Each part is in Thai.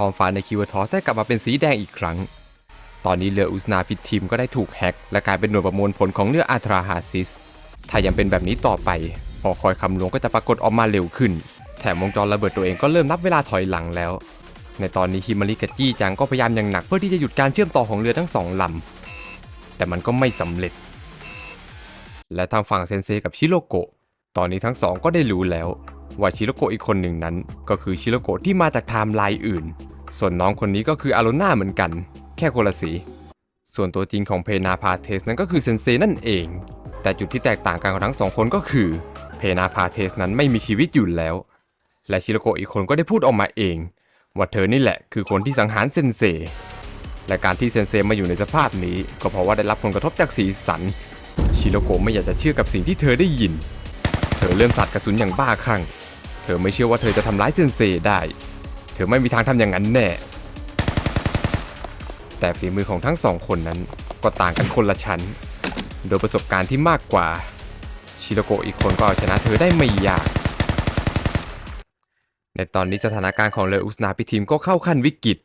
ทองฟ้าในคิวทอสได้กลับมาเป็นสีแดงอีกครั้ง ตอนนี้เรืออุสนาพิทีมก็ได้ถูกแฮ็กและกลายเป็นหน่วยประมวลผลของเรืออาทราฮาซิส ถ้ายังเป็นแบบนี้ต่อไปหอคอยคำหลวงก็จะปรากฏออกมาเร็วขึ้น แถมวงจรระเบิดตัวเองก็เริ่มนับเวลาถอยหลังแล้ว ในตอนนี้ฮิมาริกับจี้จังก็พยายามอย่างหนักเพื่อที่จะหยุดการเชื่อมต่อของเรือทั้งสองลำ แต่มันก็ไม่สำเร็จ และทางฝั่งเซนเซกับชิโรโกะ ตอนนี้ทั้งสองก็ได้รู้แล้วว่าชิโรโกะอีกคนหนึ่งนั้น ก็คือชิโรโกะที่มาจากไทม์ไลน์อื่น ส่วนน้องคนนี้ก็คืออารุน่าเหมือนกัน แค่คนละสี ส่วนตัวจริงของเพนาพาเทสนั้นก็คือเซนเซนั่นเอง แต่จุดที่แตกต่างกันของทั้งสองคนก็คือ เพนาพาเทสนั้นไม่มีชีวิตอยู่แล้ว และชิโรโกะอีกคนก็ได้พูดออกมาเอง ว่าเธอนี่แหละคือคนที่สังหารเซนเซ และการที่เซนเซมาอยู่ในสภาพนี้ ก็เพราะว่าได้รับผลกระทบจากสีสัน ชิโรโกะไม่อยากจะเชื่อกับสิ่งที่เธอได้ยิน เธอเริ่มสัดกระสุนอย่างบ้าคลั่ง เธอไม่เชื่อว่าเธอจะทำร้ายเซนเซได้ อไม่มีทางทำอย่างนั้นแน่ แต่ฝีมือของทั้งสองคนนั้นก็ต่างกันคนละชั้น โดยประสบการณ์ที่มากกว่า ชิโรโกะอีกคนก็เอาชนะเธอได้ไม่ยาก ในตอนนี้สถานการณ์ของเรืออุสนาพิทีมก็เข้าขั้นวิกฤต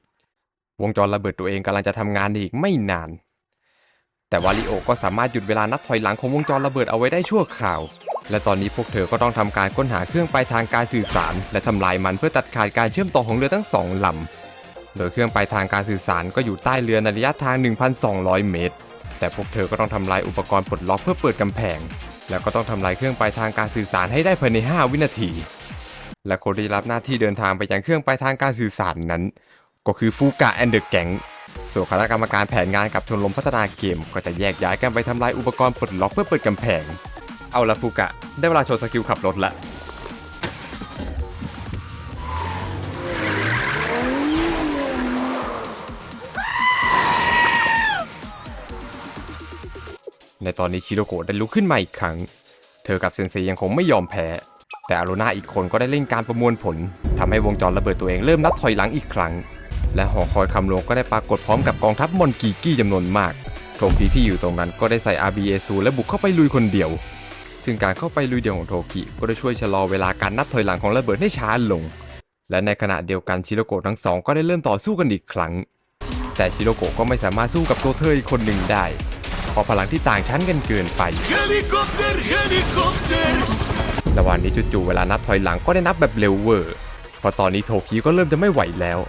วงจรระเบิดตัวเองกำลังจะทำงานอีกไม่นาน แต่วาริโอก็สามารถหยุดเวลานับถอยหลังของวงจรระเบิดเอาไว้ได้ชั่วคราว และตอนนี้พวกเธอก็ต้องทำการค้นหาเครื่องปลายทางการสื่อสาร และทำลายมันเพื่อตัดขาดการเชื่อมต่อของเรือทั้งสองลำโดยเครื่องปลายทางการสื่อสารก็อยู่ใต้เรือในระยะทาง 1,200 เมตร แต่พวกเธอก็ต้องทำลายอุปกรณ์ปลดล็อกเพื่อเปิดกำแพง แล้วก็ต้องทำลายเครื่องปลายทางการสื่อสารให้ได้ภายใน 5 วินาที และคนที่รับหน้าที่เดินทางไปยังเครื่องปลายทางการสื่อสารนั้น ก็คือฟูกะแอนเดอร์แกงส่วนคณะกรรมการแผนงานกับชมรมพัฒนาเกม ก็จะแยกย้ายกันไปทำลายอุปกรณ์ปลดล็อกเพื่อเปิดกำแพง เอาละฟูกะ ได้เวลาโชว์สกิลขับรถละในตอนนี้ชิโรโกะได้ลุกขึ้นมาอีกครั้ง เธอกับเซนเซยังคงไม่ยอมแพ้ แต่อารุณาอีกคนก็ได้เล่นการประมวลผลทำให้วงจรระเบิดตัวเองเริ่มนับถอยหลังอีกครั้ง และหอคอยคำลวงก็ได้ปรากฏพร้อมกับกองทัพมอนกีกี้จำนวนมากโทคิที่อยู่ตรงนั้นก็ได้ใส่ RBA ซูและบุกเข้าไปลุยคนเดียว ซึ่งการเข้าไปลุยเดี่ยวของโทคิก็ได้ช่วยชะลอเวลาการนับถอยหลังของระเบิดให้ช้าลง และในขณะเดียวกันชิโรโกะทั้งสองก็ได้เริ่มต่อสู้กันอีกครั้ง แต่ชิโรโกะก็ไม่สามารถสู้กับตัวเธออีกคนหนึ่งได้เพราะพลังที่ต่างชั้นกันเกินไป Helikopter, helikopter! ระหว่างนี้จู่ๆเวลานับถอยหลังก็ได้นับแบบเร็วเวอร์ เพราะตอนนี้โทคิก็เริ่มจะไม่ไหวแล้ว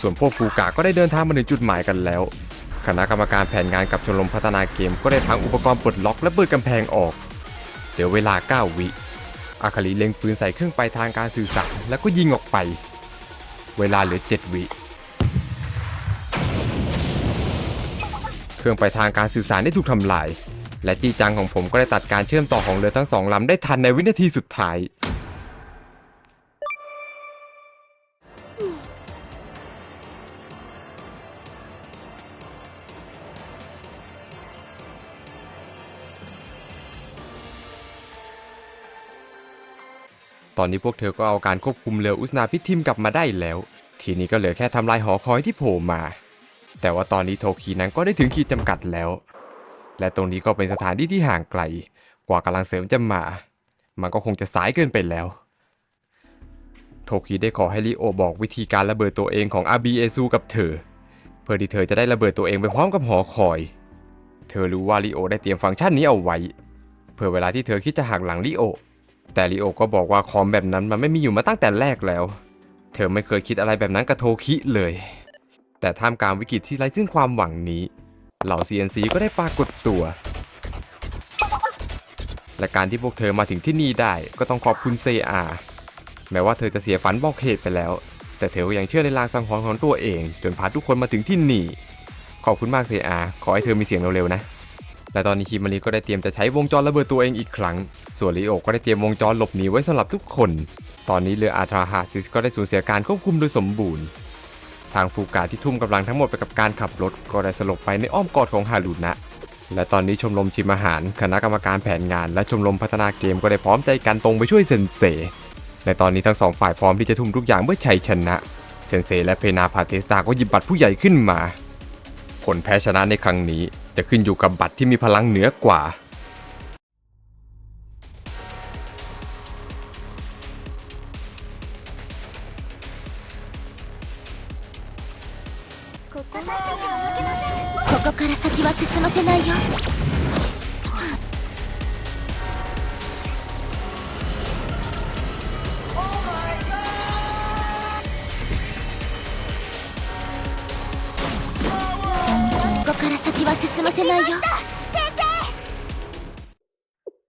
ส่วนพวกฟูกะก็ได้เดินทางมาถึงจุดหมายกันแล้ว คณะกรรมการแผนงานกับชมรมพัฒนาเกมก็ได้พังอุปกรณ์ปลดล็อกและเปิดกำแพงออก เดี๋ยวเวลา 9 วิ อาคาลิเล็งปืนใส่เครื่องปลายทางการสื่อสารแล้วก็ยิงออกไป เวลาเหลือ 7 วิ เครื่องปลายทางการสื่อสารได้ถูกทำลาย และจีจังของผมก็ได้ตัดการเชื่อมต่อของเรือทั้งสองลำได้ทันในวินาทีสุดท้าย ตอนนี้พวกเธอก็เอาการควบคุมเรืออุสนาพิทิมกลับมาได้แล้ว ทีนี้ก็เหลือแค่ทำลายหอคอยที่โผล่มา แต่ว่าตอนนี้โทคีนั้นก็ได้ถึงขีดจำกัดแล้ว และตรงนี้ก็เป็นสถานที่ที่ห่างไกล กว่ากำลังเสริมจะมา มันก็คงจะสายเกินไปแล้ว โทคีได้ขอให้ลิโอบอกวิธีการระเบิดตัวเองของอาบีเอซูกับเธอ เพื่อที่เธอจะได้ระเบิดตัวเองไปพร้อมกับหอคอย เธอรู้ว่าลิโอได้เตรียมฟังก์ชันนี้เอาไว้ เพื่อเวลาที่เธอคิดจะหักหลังลิโอ แต่ลิโอก็บอกว่าคอมแบบนั้นมันไม่มีอยู่มาตั้งแต่แรกแล้ว เธอไม่เคยคิดอะไรแบบนั้นกับโทคิเลย แต่ท่ามกลางวิกฤตที่ไร้ซึ่งความหวังนี้ เหล่า CNC ก็ได้ปรากฏตัว และการที่พวกเธอมาถึงที่นี่ได้ก็ต้องขอบคุณเซอาแม้ว่าเธอจะเสียฝันบอกเหตุไปแล้ว แต่เธอก็ยังเชื่อในลางสังหรณ์ของตัวเอง จนพาทุกคนมาถึงที่นี่ ขอบคุณมากเซอาขอให้เธอมีเสียงเร็วๆนะ และตอนนี้คิมารีก็ได้เตรียมจะใช้วงจรระเบิดตัวเองอีกครั้ง ส่วนลิโอก็ได้เตรียมวงจรหลบหนีไว้สำหรับทุกคน ตอนนี้เรืออาทราฮาซิสก็ได้สูญเสียการควบคุมโดยสมบูรณ์ ทางฟูกาที่ทุ่มกำลังทั้งหมดไปกับการขับรถก็ได้สลบไปในอ้อมกอดของฮารุนะ และตอนนี้ชมรมชิมอาหาร คณะกรรมการแผนงาน และชมรมพัฒนาเกมก็ได้พร้อมใจกันตรงไปช่วยเซนเซในตอนนี้ทั้งสองฝ่ายพร้อมที่จะทุ่มทุกอย่างเพื่อชัยชนะ เซนเซและเพนาพาเทสตาก็หยิบบัตรผู้ใหญ่ขึ้นมา ผลแพ้ชนะในครั้งนี้ จะขึ้นอยู่กับบัตรที่มีพลังเหนือกว่าここから先は進ませないよここから先は進ませないよ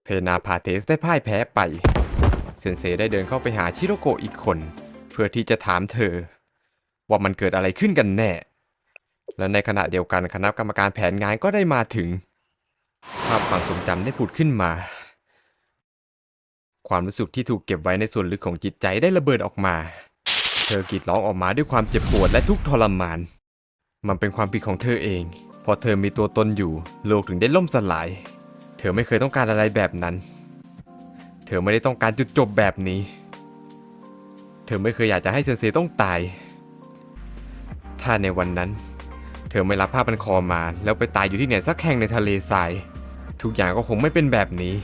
เพนาพาเทสได้พ่ายแพ้ไป เซนเซได้เดินเข้าไปหาชิโรโกะอีกคน เพื่อที่จะถามเธอ ว่ามันเกิดอะไรขึ้นกันแน่ และในขณะเดียวกันคณะกรรมการแผนงานก็ได้มาถึง ภาพความทรงจำได้ผุดขึ้นมา ความรู้สึกที่ถูกเก็บไว้ในส่วนลึกของจิตใจได้ระเบิดออกมา เธอกรีดร้องออกมาด้วยความเจ็บปวดและทุกข์ทรมาน มันเป็นความผิดของเธอเอง พอเธอมีตัวตนอยู่ โลกถึงได้ล่มสลาย เธอไม่เคยต้องการอะไรแบบนั้น เธอไม่ได้ต้องการจุดจบแบบนี้ เธอไม่เคยอยากจะให้เซนเซต้องตาย ถ้าในวันนั้น เธอไม่รับผ้าพันคอมาแล้วไปตายอยู่ที่ไหนสักแห่งในทะเลทราย ทุกอย่างก็คงไม่เป็นแบบนี้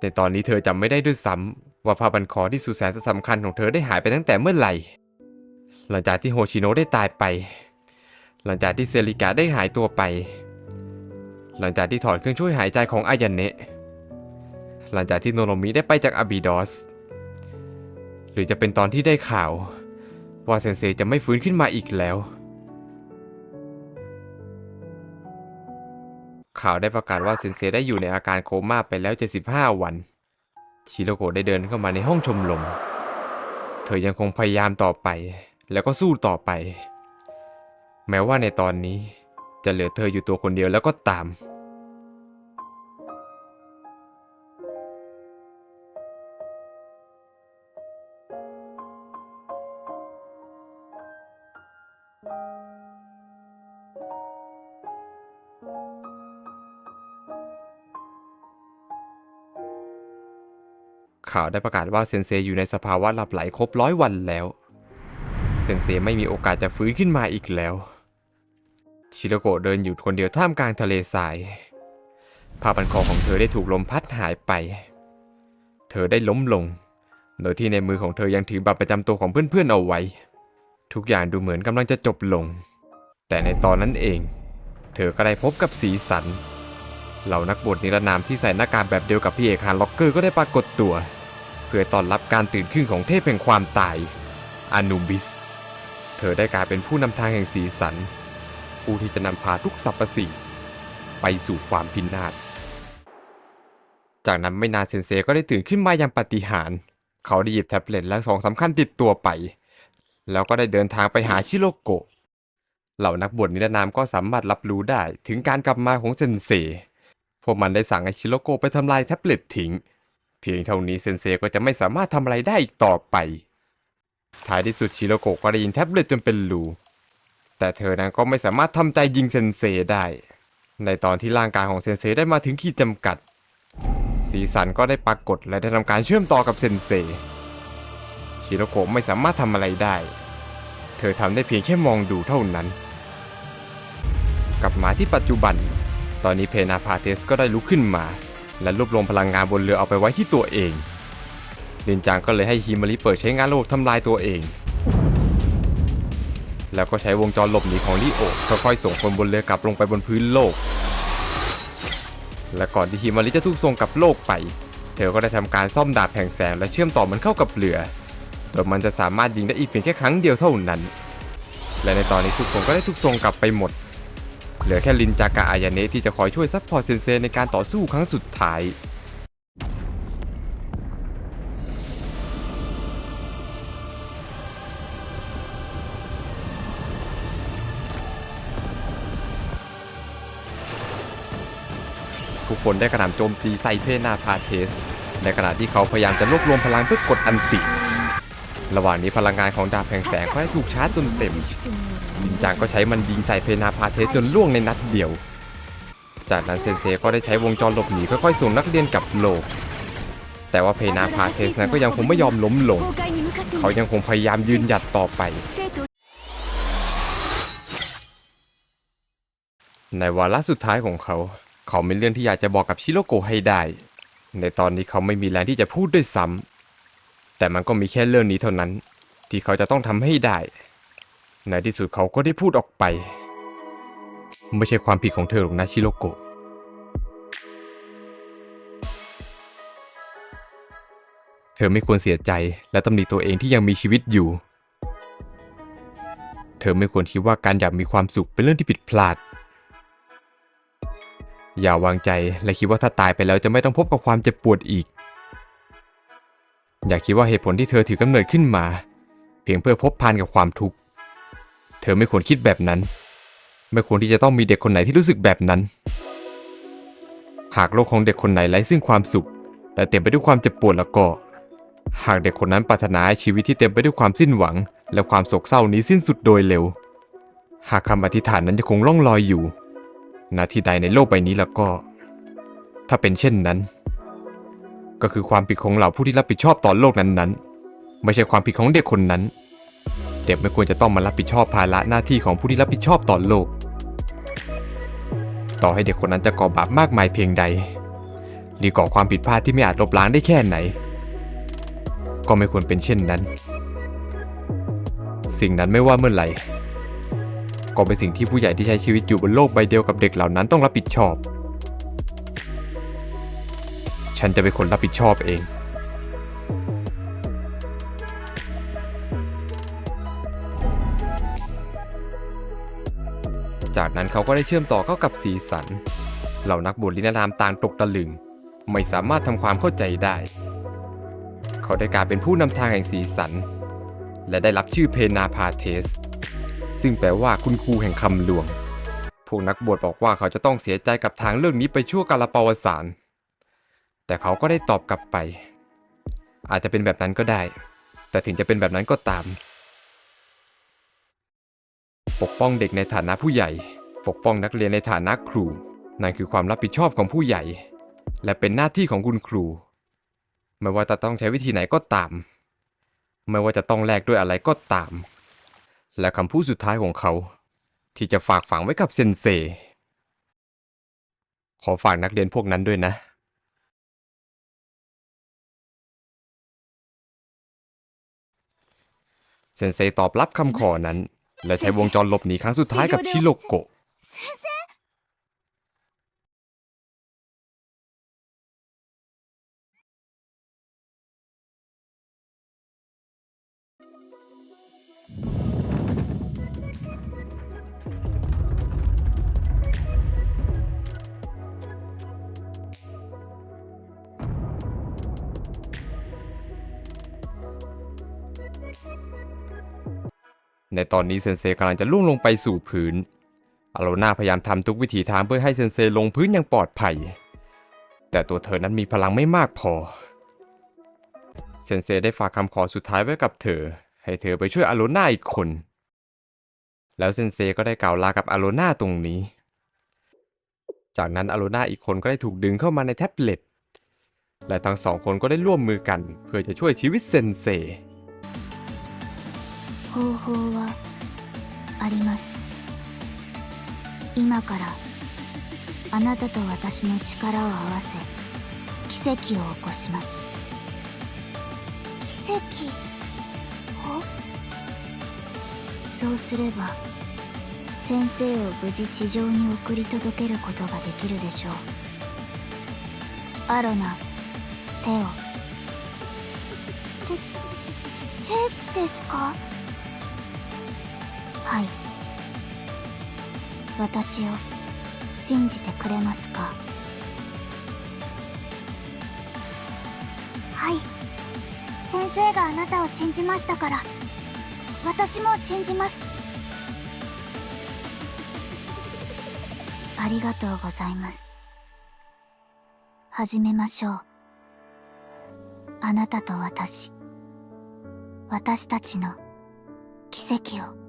แต่ตอนนี้เธอจำไม่ได้ด้วยซ้ำว่าผ้าพันคอที่สุดแสนจะสำคัญของเธอได้หายไปตั้งแต่เมื่อไหร่ หลังจากที่โฮชิโนะได้ตายไป หลังจากที่เซริกะได้หายตัวไป หลังจากที่ถอดเครื่องช่วยหายใจของอายาเนะหลังจากที่โนโรมิได้ไปจากอาบิดอส หรือจะเป็นตอนที่ได้ข่าว ว่าเซนเซจะไม่ฟื้นขึ้นมาอีกแล้ว ข่าวได้ประกาศว่าเซนเซได้อยู่ในอาการโคม่าไปแล้ว 75 วัน ชิโรโกะได้เดินเข้ามาในห้องชมรมเธอยังคงพยายามต่อไป แล้วก็สู้ต่อไป แม้ว่าในตอนนี้จะเหลือเธออยู่ตัวคนเดียวแล้วก็ตาม ข่าวได้ประกาศว่าเซนเซอยู่ในสภาวะหลับไหลครบร้อยวันแล้ว เซนเซไม่มีโอกาสจะฟื้นขึ้นมาอีกแล้ว ชิโรโกะเดินอยู่คนเดียวท่ามกลางทะเลทรายผ้าพันคอของเธอได้ถูกลมพัดหายไป เธอได้ล้มลง โดยที่ในมือของเธอยังถือบัตรประจำตัวของเพื่อนๆเอาไว้ ทุกอย่างดูเหมือนกำลังจะจบลง แต่ในตอนนั้นเอง เธอก็ได้พบกับสีสัน เหล่านักบวชนิรนามที่ใส่หน้ากากแบบเดียวกับพี่เอกฮานล็อกเกอร์ก็ได้ปรากฏตัว เพื่อต้อนรับการตื่นขึ้นของเทพแห่งความตายอานูบิส เธอได้กลายเป็นผู้นำทางแห่งสีสัน ผู้ที่จะนำพาทุกสรรพสิ่ง ไปสู่ความพินาศ จากนั้นไม่นานเซนเซก็ได้ตื่นขึ้นมาอย่างปาฏิหาริย์เขาได้หยิบแท็บเล็ตและของสำคัญติดตัวไป แล้วก็ได้เดินทางไปหาชิโรโกะเหล่านักบวชนิรนามก็สามารถรับรู้ได้ถึงการกลับมาของเซนเซ พวกมันได้สั่งให้ชิโรโกะไปทำลายแท็บเล็ตทิ้ง เพียงเท่านี้เซนเซก็จะไม่สามารถทำอะไรได้อีกต่อไป ท้ายที่สุดชิโรโกะก็ได้ยิงแท็บเล็ตจนเป็นรู แต่เธอนั้นก็ไม่สามารถทำใจยิงเซนเซได้ ในตอนที่ร่างกายของเซนเซได้มาถึงขีดจำกัด สีสันก็ได้ปรากฏและได้ทำการเชื่อมต่อกับเซนเซ ชิโรโกะไม่สามารถทำอะไรได้ เธอทำได้เพียงแค่มองดูเท่านั้น กลับมาที่ปัจจุบัน ตอนนี้เพนาพาเทสก็ได้ลุกขึ้นมา และรวบรวมพลังงานบนเรือเอาไปไว้ที่ตัวเองลินจางก็เลยให้ฮิมาริเปิดใช้งานระบบทำลายตัวเอง แล้วก็ใช้วงจรหลบหนีของลิโอค่อยๆส่งคนบนเรือกลับลงไปบนพื้นโลก และก่อนที่ฮิมาริจะถูกส่งกลับโลกไป เธอก็ได้ทำการซ่อมดาบแห่งแสงและเชื่อมต่อมันเข้ากับเรือโดยมันจะสามารถยิงได้อีกเพียงแค่ครั้งเดียวเท่านั้น และในตอนนี้ทุกคนก็ได้ถูกส่งกลับไปหมด เหลือแค่ลินจากะอายาเนะที่จะคอยช่วยซัพพอร์ตเซนเซในการต่อสู้ครั้งสุดท้ายุกคนได้กระหน่ำโจมตีไซเพนาพาเทส ในขณะที่เขาพยายามจะรวบรวมพลังเพื่อกดอันติ ระหว่างนี้พลังงานของดาบแห่งแสงก็ได้ถูกชาร์จจนเต็มลินจางก็ใช้มันยิงใส่เพนาพาเทสจนล่วงในนัดเดียว จากนั้นเซนเซก็ได้ใช้วงจรหลบหนีค่อยๆส่งนักเรียนกลับโลก แต่ว่าเพนาพาเทสนั้นก็ยังคงไม่ยอมล้มลง เขายังคงพยายามยืนหยัดต่อไปในวาระสุดท้ายของเขา เขามีเรื่องที่อยากจะบอกกับชิโรโกะให้ได้ ในตอนนี้เขาไม่มีแรงที่จะพูดด้วยซ้ำแต่มันก็มีแค่เรื่องนี้เท่านั้น ที่เขาจะต้องทำให้ได้ ในที่สุดเขาก็ได้พูดออกไป ไม่ใช่ความผิดของเธอหรอกนะชิโรโกะเธอไม่ควรเสียใจและตำหนิตัวเองที่ยังมีชีวิตอยู่ เธอไม่ควรคิดว่าการอยากมีความสุขเป็นเรื่องที่ผิดพลาด อย่าวางใจและคิดว่าถ้าตายไปแล้วจะไม่ต้องพบกับความเจ็บปวดอีก อย่าคิดว่าเหตุผลที่เธอถือกำเนิดขึ้นมา เพียงเพื่อพบพานกับความทุกข์ เธอไม่ควรคิดแบบนั้น ไม่ควรที่จะต้องมีเด็กคนไหนที่รู้สึกแบบนั้น หากโลกของเด็กคนไหนไร้ซึ่งความสุข และเต็มไปด้วยความเจ็บปวดแล้วก็ หากเด็กคนนั้นปรารถนาชีวิตที่เต็มไปด้วยความสิ้นหวัง และความโศกเศร้านี้สิ้นสุดโดยเร็ว หากคำอธิษฐานนั้นยังคงล่องลอยอยู่ นาทีใดในโลกใบนี้แล้วก็ ถ้าเป็นเช่นนั้น ก็คือความผิดของเหล่าผู้ที่รับผิดชอบต่อโลกนั้นๆ ไม่ใช่ความผิดของเด็กคนนั้น เด็กไม่ควรจะต้องมารับผิดชอบภาระหน้าที่ของผู้ที่รับผิดชอบต่อโลก ต่อให้เด็กคนนั้นจะก่อบาปมากมายเพียงใด หรือก่อความผิดพลาดที่ไม่อาจลบล้างได้แค่ไหน ก็ไม่ควรเป็นเช่นนั้น สิ่งนั้นไม่ว่าเมื่อไหร่ ก็เป็นสิ่งที่ผู้ใหญ่ที่ใช้ชีวิตอยู่บนโลกใบเดียวกับเด็กเหล่านั้นต้องรับผิดชอบ ฉันจะเป็นคนรับผิดชอบเองจากนั้นเขาก็ได้เชื่อมต่อเข้ากับสีสัน เหล่านักบวชลินารามต่างตกตะลึง ไม่สามารถทำความเข้าใจได้ เขาได้กลายเป็นผู้นำทางแห่งสีสัน และได้รับชื่อเพนาพาเทส ซึ่งแปลว่าคุณครูแห่งคำลวง พวกนักบวชบอกว่าเขาจะต้องเสียใจกับทางเรื่องนี้ไปชั่วกาลปวสาร แต่เขาก็ได้ตอบกลับไป อาจจะเป็นแบบนั้นก็ได้ แต่ถึงจะเป็นแบบนั้นก็ตาม ปกป้องเด็กในฐานะผู้ใหญ่ ปกป้องนักเรียนในฐานะครู นั่นคือความรับผิดชอบของผู้ใหญ่ และเป็นหน้าที่ของคุณครู ไม่ว่าจะต้องใช้วิธีไหนก็ตาม ไม่ว่าจะต้องแลกด้วยอะไรก็ตาม และคำพูดสุดท้ายของเขา ที่จะฝากฝังไว้กับเซนเซ ขอฝากนักเรียนพวกนั้นด้วยนะเซนเซตอบรับคำขอนั้น และใช้วงจรหลบหนีครั้งสุดท้ายกับชิโรโกะ ในตอนนี้เซนเซกำลังจะล่วงลงไปสู่พื้น อาโรนาพยายามทำทุกวิถีทางเพื่อให้เซนเซลงพื้นอย่างปลอดภัย แต่ตัวเธอนั้นมีพลังไม่มากพอ เซนเซได้ฝากคำขอสุดท้ายไว้กับเธอ ให้เธอไปช่วยอาโรนาอีกคน แล้วเซนเซก็ได้กล่าวลากับอาโรนาตรงนี้ จากนั้นอาโรนาอีกคนก็ได้ถูกดึงเข้ามาในแท็บเล็ต และทั้งสองคนก็ได้ร่วมมือกัน เพื่อจะช่วยชีวิตเซนเซ 方法はあります。今からあなたと私の力を合わせ奇跡を起こします。奇跡？そうすれば先生を無事地上に送り届けることができるでしょう。アロナテオ。て手ですか？はい。私を信じてくれますか？はい。先生があなたを信じましたから。私も信じます。ありがとうございます。始めましょう。あなたと私。私たちの奇跡を。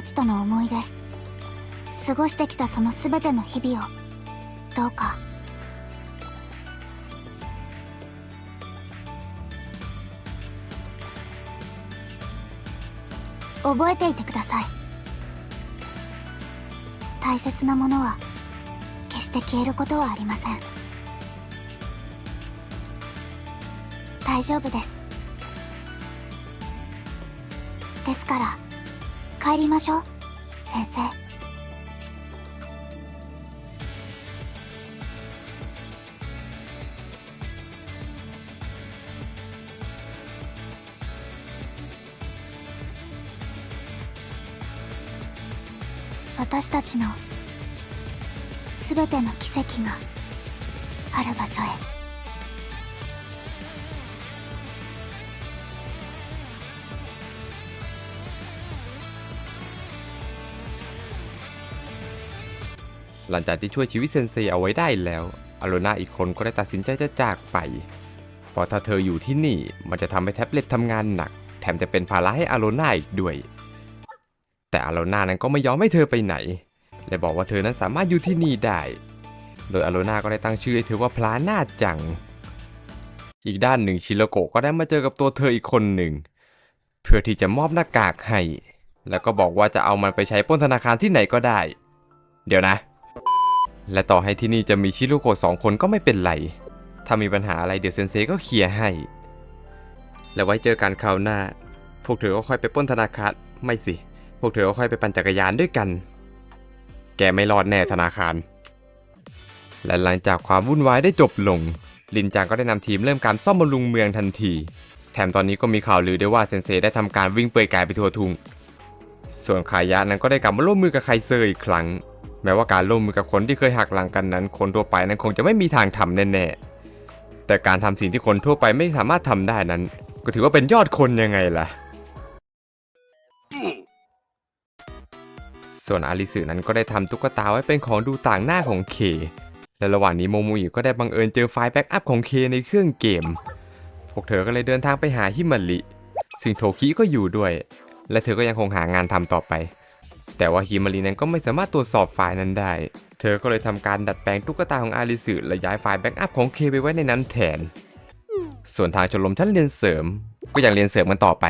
たちとの思い出過ごしてきたその全ての日々をどうか。覚えていてください。大切なものは決して消えることはありません。大丈夫です。ですから帰りましょう。先生。私たちの全ての奇跡がある場所へ。 หลังจากที่ช่วยชีวิตเซนเซเอาไว้ได้แล้วอโรนาอีกคนก็ได้ตัดสินใจจะจากไป เพราะถ้าเธออยู่ที่นี่มันจะทำให้แท็บเล็ตทำงานหนัก แถมจะเป็นภาระให้อโรนาอีกด้วย แต่อโรนานั้นก็ไม่ยอมให้เธอไปไหน และบอกว่าเธอนั้นสามารถอยู่ที่นี่ได้ โดยอโรนาก็ได้ตั้งชื่อให้เธอว่าพลานาจัง อีกด้านหนึ่งชิโรโกะก็ได้มาเจอกับตัวเธออีกคนหนึ่ง เพื่อที่จะมอบหน้ากากให้ แล้วก็บอกว่าจะเอามันไปใช้ปล้นธนาคารที่ไหนก็ได้ เดี๋ยวนะ และต่อให้ที่นี่จะมีชิโรโกะสองคนก็ไม่เป็นไร ถ้ามีปัญหาอะไรเดี๋ยวเซนเซก็เคลียร์ให้ แล้วไว้เจอกันคราวหน้า พวกเธอก็ค่อยไปป้นธนาคาร ไม่สิ พวกเธอก็ค่อยไปปั่นจักรยานด้วยกัน แกไม่รอดแน่ธนาคาร และหลังจากความวุ่นวายได้จบลง ลินจังก็ได้นำทีมเริ่มการซ่อมบำรุงเมืองทันที แถมตอนนี้ก็มีข่าวลือได้ว่าเซนเซได้ทำการวิ่งเปลือยกายไปทั่วทุ่ง ส่วนขายะนั้นก็ได้กลับมาร่วมมือกับไคเซอร์อีกครั้ง แม้ว่าการร่วมมือกับคนที่เคยหักหลังกันนั้น คนทั่วไปนั้นคงจะไม่มีทางทำแน่ๆ แต่การทำสิ่งที่คนทั่วไปไม่สามารถทำได้นั้น ก็ถือว่าเป็นยอดคนยังไงล่ะ ส่วนอาริสึนั้นก็ได้ทำตุ๊กตาไว้เป็นของดูต่างหน้าของเค และระหว่างนี้โมมูอิก็ได้บังเอิญเจอไฟล์แบ็กอัพของเคในเครื่องเกม พวกเธอก็เลยเดินทางไปหาฮิมาริซึ่งโทคิก็อยู่ด้วย และเธอก็ยังคงหางานทำต่อไป แต่ว่าฮิมารินั้นก็ไม่สามารถตรวจสอบไฟล์นั้นได้ เธอก็เลยทำการดัดแปลงตุ๊กตาของอาริสึและย้ายไฟล์แบ็กอัพของเคไปไว้ในนั้นแทน ส่วนทางชมรมชั้นเรียนเสริม ก็ยังเรียนเสริมกันต่อไป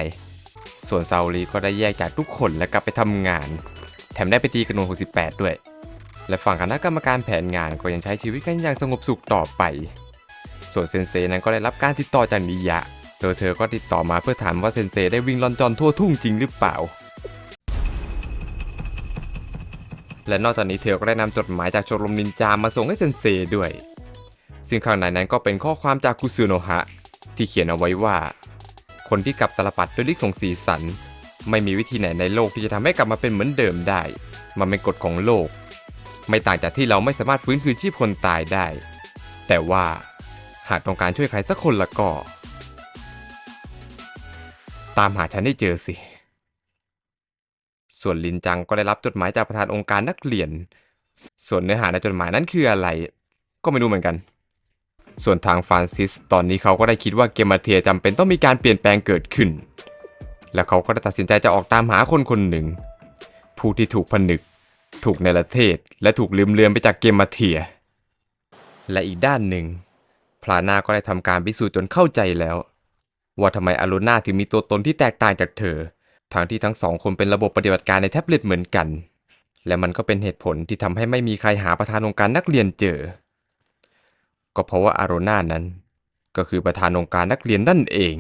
ส่วนซาโอรีก็ได้แยกจากทุกคนและกลับไปทำงาน แถมได้ไปตีกระนวน68 ด้วย และฝั่งคณะกรรมการแผนงานก็ยังใช้ชีวิตกันอย่างสงบสุขต่อไป ส่วนเซนเซนั้นก็ได้รับการติดต่อจากนิยะโดยเธอก็ติดต่อมาเพื่อถามว่าเซนเซได้วิ่งลอนจอนทั่วทุ่งจริงหรือเปล่า และนอกจากนี้เธอก็ได้นำจดหมายจากชมรมนินจามาส่งให้เซนเซด้วย ซึ่งข้างในนั้นก็เป็นข้อความจากคุซึโนะฮะ ที่เขียนเอาไว้ว่า คนที่กลับตลปัดด้วยฤทธิ์ของสีสัน ไม่มีวิธีไหนในโลกที่จะทำให้กลับมาเป็นเหมือนเดิมได้ มันเป็นกฎของโลก ไม่ต่างจากที่เราไม่สามารถฟื้นคืนชีพคนตายได้ แต่ว่าหากต้องการช่วยใครสักคนละก็ ตามหาฉันให้เจอสิ ส่วนลินจังก็ได้รับจดหมายจากประธานองค์การนักเรียน ส่วนเนื้อหาในจดหมายนั้นคืออะไร ก็ไม่รู้เหมือนกัน ส่วนทางฟรานซิสตอนนี้เขาก็ได้คิดว่าเกมมาเทียจำเป็นต้องมีการเปลี่ยนแปลงเกิดขึ้น และเขาก็ได้ตัดสินใจจะออกตามหาคนคนหนึ่ง ผู้ที่ถูกผนึก ถูกในประเทศ และถูกลืมเลือนไปจากเกมมาเทีย และอีกด้านหนึ่งพลานาก็ได้ทำการพิสูจน์จนเข้าใจแล้ว ว่าทำไมอารุณาถึงมีตัวตนที่แตกต่างจากเธอ ทั้งที่ทั้งสองคนเป็นระบบปฏิบัติการในแท็บเล็ตเหมือนกัน และมันก็เป็นเหตุผลที่ทำให้ไม่มีใครหาประธานองค์การนักเรียนเจอ ก็เพราะว่าอาโรนานั้น ก็คือประธานองค์การนักเรียนนั่นเอง